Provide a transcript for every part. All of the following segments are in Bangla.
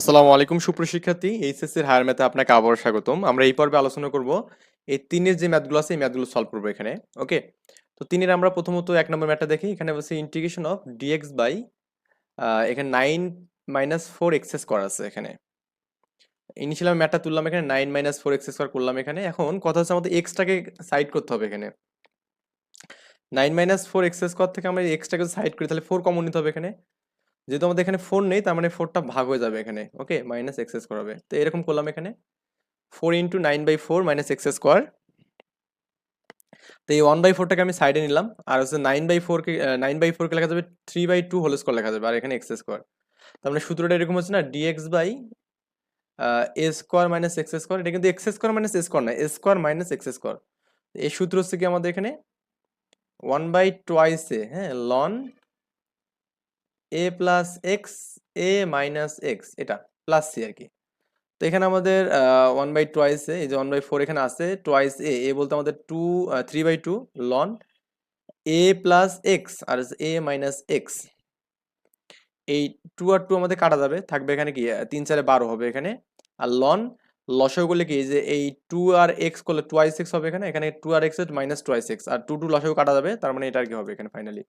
আসসালামু আলাইকুম সুপ্রশিক্ষার্থী এইচএসসি এর হায়ার ম্যাথে আপনাকে আবার স্বাগতম। আমরা এই পর্বে আলোচনা করব এই তিনের যে ম্যাথগুলো আছে, এই ম্যাথগুলো সলভ করব এখানে, ওকে? তো তিনের আমরা প্রথমত এক নম্বর ম্যাথটা দেখি। এখানে বলছে integration of d x by এখানে নাইন মাইনাস ফোর এক্সেস করা আছে এখানে। ইনিশিয়াল আমি ম্যাথটা তুললাম এখানে নাইন মাইনাস ফোর এক্সেস করলাম এখানে। এখন কথা হচ্ছে আমাদের এক্সটাকে সাইড করতে হবে এখানে। Nine minus four x square থেকে আমরা এক্সটাকে সাইড করি, তাহলে ফোর কমন নিতে হবে এখানে। যেহেতু আমাদের এখানে ফোর নেই, তার মানে ফোরটা ভাগ হয়ে যাবে এখানে ওকে মাইনাস এক্স স্কোয়ার হবে। তো এরকম করলাম এখানে। Four into nine by four minus x square তো এই ওয়ান বাই ফোরটাকে আমি সাইডে নিলাম, আর হচ্ছে নাইন বাই ফোরকে নাইন বাই ফোরকে লেখা যাবে three by two whole square লেখা যাবে, আর এখানে এক্স স্কোয়ার তার মানে সূত্রটা এরকম হচ্ছে না d x by a square minus x square এটা কিন্তু x square minus a square না a square minus x square এই সূত্র হচ্ছে কি আমাদের এখানে? ওয়ান বাই টোয়াইস এ হ্যাঁ ln a plus x a minus x এটা প্লাস সি আর কি। তো এখানে আমাদের ওয়ান বাই টোয়াইস এ, এই যে ওয়ান বাই ফোর এখানে আছে টোয়াইস এ এ বলতে আমাদের two three by two ln a plus x R a minus x এই টু আর টু আমাদের কাটা যাবে, থাকবে এখানে কি তিন চারে বারো হবে এখানে, আর লন লসাগু করলে কি? যে এই টু আর এক্স করলে টুয়াইস এক্স হবে এখানে এখানে টু আর এক্স মাইনাস টুয়াইস এক্স আর টু টু লসাগু কাটা যাবে, তার মানে এটা আর কি হবে এখানে ফাইনালি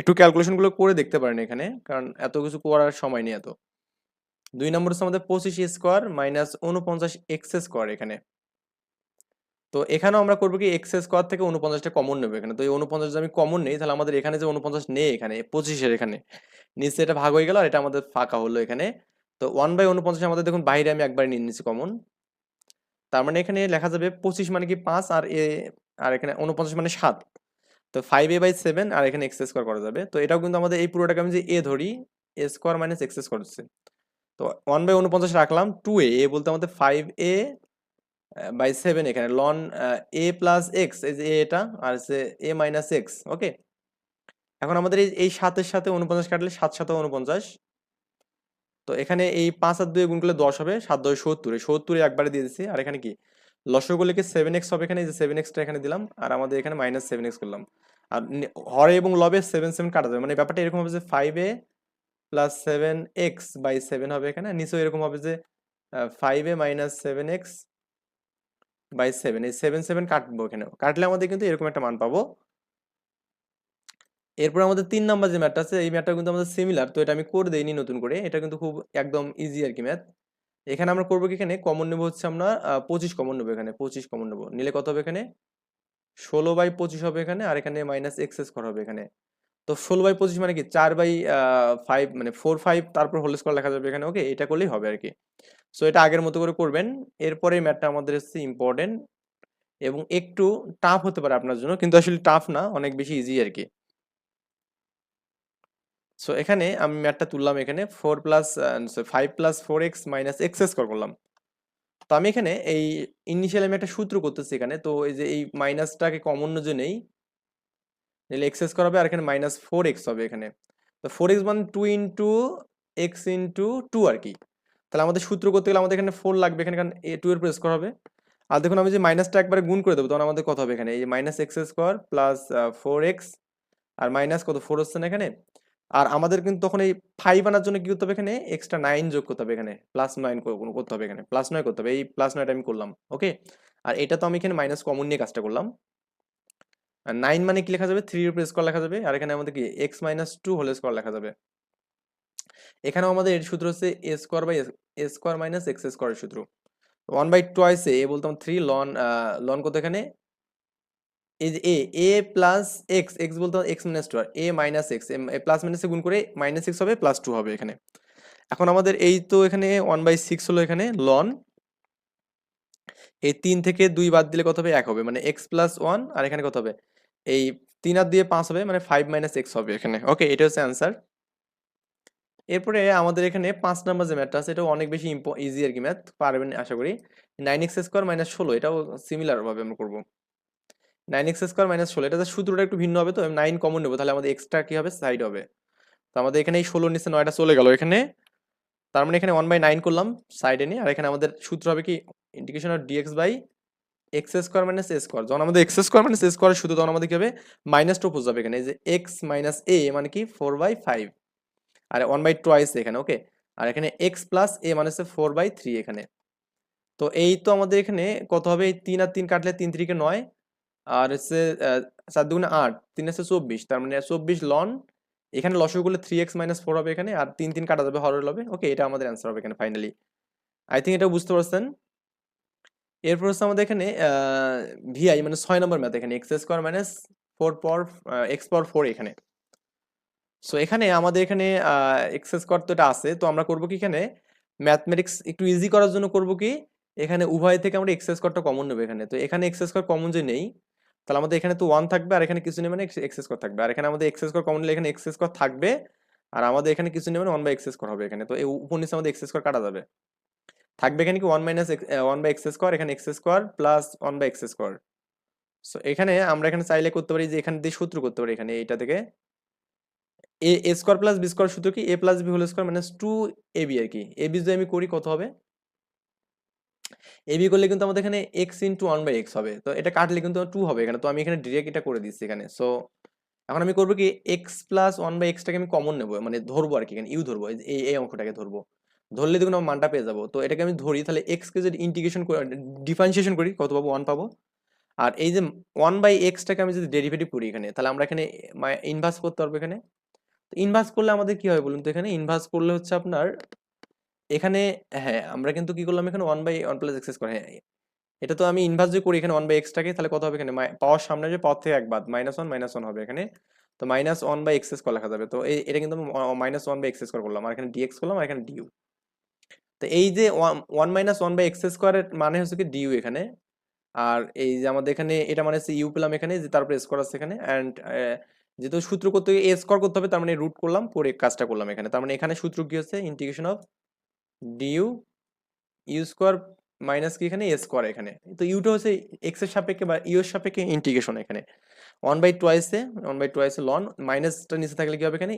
একটু ক্যালকুলেশনগুলো করে দেখতে পারেন এখানে, কারণ এত কিছু করার সময় নেই এত। দুই নম্বর হচ্ছে আমাদের পঁচিশ স্কোয়ার মাইনাস উনপঞ্চাশ এক্স স্কোয়ার এখানে। তো এখানেও আমরা করব কি এক্স স্কোয়ার থেকে উনপঞ্চাশটা কমন নেব এখানে। তো এই উনপঞ্চাশ যদি আমি কমন নেই, তাহলে আমাদের এখানে যে উনপঞ্চাশ নেই এখানে, পঁচিশের এখানে। নিচে এটা ভাগ হয়ে গেল আর এটা আমাদের ফাঁকা হলো এখানে। তো ওয়ান বাই উনপঞ্চাশ আমাদের দেখুন বাইরে আমি একবার নিয়ে নিচ্ছি কমন তার মানে এখানে লেখা যাবে পঁচিশ মানে কি পাঁচ আর এ, আর এখানে উনপঞ্চাশ মানে সাত। তো ফাইভ এ বাই সেভেন আর এখানে এক্স স্কোয়ার করা যাবে। তো এটাও কিন্তু আমাদের এই পুরোটাকে আমি যে এ ধরি a square minus x square হচ্ছে। তো ওয়ান বাই উনপঞ্চাশ রাখলাম টু এ এ বলতে আমাদের ফাইভ এ বাই সেভেন এখানে। লন এ প্লাস এক্স এই যে এটা, আর হচ্ছে এ মাইনাস এক্স ওকে এখন আমাদের এই এই সাতের সাথে উনপঞ্চাশ কাটলে সাত সাথে উনপঞ্চাশ তো এখানে এই পাঁচ আর দুই গুণ করলে দশ হবে, সাত দশ সত্তর। এই সত্তরে একবারে দিয়ে দিচ্ছি আর এখানে কি? লসগুলিকে সেভেন এক্স হবে এখানে যে সেভেন এক্সটা এখানে দিলাম। আর আমাদের এখানে মাইনাস সেভেন এক্স করলাম। আর হরে এবং লবে সেভেন সেভেন কাটা যাবে। মানে ব্যাপারটা এরকম হবে যে five a plus seven x by seven হবে এখানে। নিচেও এরকম হবে যে five a minus seven x by seven এই সেভেন সেভেন কাটবো এখানে কাটলে আমাদের কিন্তু এরকম একটা মান পাবো। এরপর আমাদের তিন নাম্বার যে ম্যাথটা আছে, এই ম্যাথটা কিন্তু আমাদের সিমিলার তো এটা আমি করে দেইনি নতুন করে। এটা কিন্তু খুব একদম ইজি আর কি ম্যাথ এখানে আমরা করব কি এখানে? কমন নেব হচ্ছে আমরা পঁচিশ কমন নেব এখানে, পঁচিশ কমন নেব। নিলে কত হবে এখানে? ষোলো বাই পঁচিশ হবে এখানে, আর এখানে মাইনাস এক্স স্কোয়ার হবে এখানে। তো ষোলো বাই পঁচিশ মানে কি? চার বাই ফাইভ মানে ফোর ফাইভ তারপর হোল স্কোয়ার লেখা যাবে এখানে ওকে এটা করলেই হবে আর কি। সো এটা আগের মতো করে করবেন। এরপরে ম্যাথটা আমাদের হচ্ছে ইম্পর্টেন্ট এবং একটু টাফ হতে পারে আপনার জন্য, কিন্তু আসলে টাফ না, অনেক বেশি ইজি আর কি। সো এখানে আমি ম্যাটটা তুললাম এখানে four plus five plus four x minus x square করলাম। তো আমি এখানে এই ইনিশিয়াল আমি একটা সূত্র করতেছি এখানে। তো এই যে এই মাইনাসটাকে কমন যে নেই, নিলে এক্স স্কোয়ার হবে আর এখানে মাইনাস ফোর এক্স হবে এখানে। তো ফোর এক্স মানে two into x into two আর কি। তাহলে আমাদের সূত্র করতে গেলে আমাদের এখানে ফোর লাগবে এখানে, কারণ এ টু এর প্রেস করা হবে। আর দেখুন আমি যে মাইনাসটা একবারে গুণ করে দেবো, তখন আমাদের কত হবে এখানে? এই minus x square plus four x আর মাইনাস কত? ফোর হচ্ছে না এখানে? আর আমাদের কিন্তু তখন এই ফাইভ আনার জন্য কি করতে হবে এখানে? এক্সট্রা নাইন যোগ করতে হবে এখানে। প্লাস নাইন করতে হবে এখানে। প্লাস নয় করতে হবে। এই প্লাস নয়টা আমি করলাম ওকে আর এটা তো আমি এখানে মাইনাস কমন নিয়ে কাজটা করলাম। আর নাইন মানে কি লেখা যাবে? থ্রি উপর স্কোয়ার লেখা যাবে। আর এখানে আমাদের কি? X minus two whole square লেখা যাবে। এখানেও আমাদের এর সূত্র হচ্ছে a square by a square minus x স্কোয়ারের সূত্র। ওয়ান বাই টোয়াইস এ বলতাম থ্রি লন লন কত এখানে? এই যে a a plus x x বলতে এক্স মাইনাস টু আর এ মাইনাস এক্স প্লাস মাইনাসে গুণ করে মাইনাস এক্স হবে প্লাস টু হবে এখানে। এখন আমাদের এই তো এখানে ওয়ান বাই সিক্স হলো এখানে লন এই তিন থেকে দুই বাদ দিলে কত হবে? এক হবে। মানে এক্স প্লাস ওয়ান আর এখানে কত হবে? এই তিন আর দিয়ে পাঁচ হবে মানে ফাইভ মাইনাস এক্স হবে এখানে। ওকে এটা হচ্ছে অ্যান্সার এরপরে আমাদের এখানে পাঁচ নাম্বার যে ম্যাথটা আছে এটা অনেক বেশি ইজি আর কি ম্যাথ পারবেন আশা করি। নাইন এক্স স্কোয়ার মাইনাস ষোলো, এটাও সিমিলার ভাবে আমরা করব। নাইন এক্স স্কোয়ার মাইনাস ষোলো এটা সূত্রটা একটু ভিন্ন হবে তো নাইন কমন নেব, তাহলে আমাদের এক্সট্রা কী হবে? সাইড হবে। তো আমাদের এখানে এই ষোলোর নিচে নয়টা চলে গেল এখানে। তার মানে এখানে ওয়ান বাই নাইন করলাম সাইডে নিয়ে, আর এখানে আমাদের সূত্র হবে কি? Integration of d x by x square minus a square যখন আমাদের x square minus a square শুধু তখন আমাদের কি হবে? মাইনাস টু যাবে এখানে। যে এক্স মাইনাস এ মানে কি? ফোর বাই ফাইভ আর ওয়ান বাই টোয়াইস এখানে ওকে আর এখানে এক্স প্লাস এ মানে হচ্ছে ফোর বাই থ্রি এখানে। তো এই তো আমাদের এখানে কত হবে? এই তিন আর তিন কাটলে তিন তিরিকে নয়। আর হচ্ছে চার দুগুণে আট, তিন হচ্ছে চব্বিশ, তার মানে চব্বিশ লন এখানে লসও করলে থ্রি এক্স মাইনাস ফোর হবে এখানে, আর তিন তিন কাটা যাবে হরের হবে ওকে এটা আমাদের অ্যান্সার হবে এখানে ফাইনালি আই থিঙ্ক এটা বুঝতে পারছেন? এরপর হচ্ছে আমাদের এখানে ভিআই মানে ছয় নম্বর ম্যাথ এখানে এক্স স্কোয়ার মাইনাস ফোর পর এক্স পর ফোর এখানে। সো এখানে আমাদের এখানে এক্স স্কোয়ার তো এটা আছে, তো আমরা করব কি এখানে? ম্যাথমেটিক্স একটু ইজি করার জন্য করব কি? এখানে উভয় থেকে আমরা এক্স স্কোয়ারটা কমন নেব এখানে। তো এখানে এক্স স্কোয়ার কমন যে নেই তাহলে আমাদের এখানে তো ওয়ান থাকবে, আর এখানে কিছু নেই মানে এক্স স্কোয়ার থাকবে। আর এখানে আমাদের এক্স স্কোয়ার কমন নিলে এখানে এক্স স্কোয়ার থাকবে, আর আমাদের এখানে কিছু নেই মানে ওয়ান বাই এক্স স্কোয়ার হবে এখানে। তো এই উপর আমাদের এক্স স্কোয়ার কাটা যাবে। থাকবে এখানে কি one minus one by x square এখানে x square plus one by x square so এখানে আমরা এখানে চাইলে করতে পারি যে এখানে দিয়ে সূত্র করতে পারি এখানে এইটা থেকে। A a square plus b square সূত্র কি? A plus b whole square minus two a b আর কি। এ বি যদি আমি করি কত হবে? এ বি করলে কিন্তু আমাদের এখানে x into one by x হবে। তো এটা কাটলে কিন্তু টু হবে এখানে। তো আমি এখানে ডিরেক্ট এটা করে দিচ্ছি এখানে। সো এখন আমি করব কি এক্স প্লাস ওয়ান বাই এক্সটাকে আমি কমন নেব। মানে ধরবো আর কি এখানে। ইউ ধরবো, এই এই অঙ্কটাকে ধরবো। ধরলে দেখুন আমার মানটা পেয়ে যাব। তো এটাকে আমি ধরি, তাহলে এক্সকে যদি ইন্টিগ্রেশন ডিফারেন্সিয়েশন করি, কত পাবো? ওয়ান পাবো। আর এই যে ওয়ান বাই এক্সটাকে আমি যদি ডেরিভেটিভ করি এখানে, তাহলে আমরা এখানে ইনভার্স করতে পারব এখানে। তো ইনভার্স করলে আমাদের কি হয় বলুন তো? এখানে ইনভার্স করলে হচ্ছে আপনার এখানে হ্যাঁ আমরা কিন্তু কি করলাম এখানে one by one plus x square হ্যাঁ এটা তো আমি ইনভার্স যদি করি এখানে ওয়ান বাই এক্সটাকে তাহলে কত হবে এখানে? পাওয়ার সামনে যে পাওয়ার থেকে এক বাদ মাইনাস ওয়ান মাইনাস ওয়ান হবে এখানে। তো minus one by x square লেখা যাবে। তো এটা কিন্তু minus one by x square করলাম। আর এখানে ডিএক্স করলাম, আর এখানে ডিউ তো এই যে one minus one by x স্কোয়ারের মানে হচ্ছে কি ডিউ এখানে। আর এই যে আমাদের এখানে, এটা মানে হচ্ছে ইউ পেলাম এখানে, যে তারপরে স্কোয়ার আছে এখানে। অ্যান্ড যেহেতু সূত্র করতে এ স্কোয়ার করতে হবে, তার মানে রুট করলাম, পরে কাজটা করলাম এখানে। তার মানে এখানে সূত্র কি হচ্ছে? Integration of d u u square minus কি এখানে? এ স্কোয়ার এখানে। তো ইউটা হচ্ছে এক্সের সাপেক্ষে বা ইউ এর সাপেক্ষে ইন্টিগ্রেশন এখানে। ওয়ান বাই টুয়াইসে ওয়ান বাই টুয়াইসে লন মাইনাসটা নিচে থাকলে কি হবে এখানে?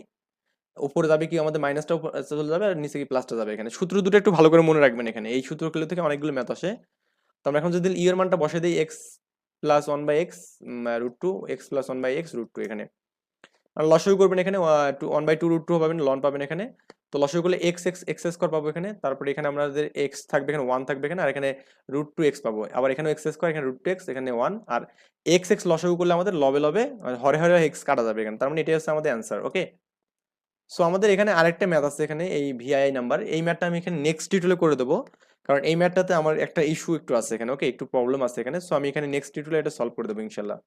উপরে যাবে কি? আমাদের মাইনাসটা চলে যাবে আর নিচে কি? প্লাসটা যাবে এখানে। সূত্র দুটো একটু ভালো করে মনে রাখবেন এখানে। এই সূত্রগুলো থেকে অনেকগুলো ম্যাথ আসে। তো আমরা এখন যদি ইউ এর মানটা বসে দিই x plus one by x root two x plus one by x root two এখানে। লসই করবেন এখানে one by two root two পাবেন লন পাবেন এখানে। তো লসই করলে এক্স এক্স এক্স স্কোয়ার পাবো এখানে। তারপরে এখানে আমাদের এক্স থাকবে এখানে ওয়ান থাকবে এখানে, আর এখানে রুট টু এক্স পাবো। আবার এখানে এক্স স্কোয়ার এখানে রুট টু এক্স এখানে ওয়ান আর এক্স এক্স লসই করলে আমাদের লবে লবে হরে হরে এক্স কাটা যাবে এখানে। তার মানে এটাই হচ্ছে আমাদের অ্যান্সার ওকে সো আমাদের এখানে আরেকটা ম্যাথ আছে এখানে, এই ভিআই নাম্বার এই ম্যাথটা আমি এখানে নেক্সট টিউটোরিয়ালে করে দেবো। কারণ এই ম্যাথটাতে আমার একটা ইস্যু একটু আছে এখানে ওকে একটু প্রবলেম আছে এখানে। সো আমি এখানে নেক্সট টিউটোরিয়ালে এটা সলভ করে দেবো, ইনশাল্লাহ।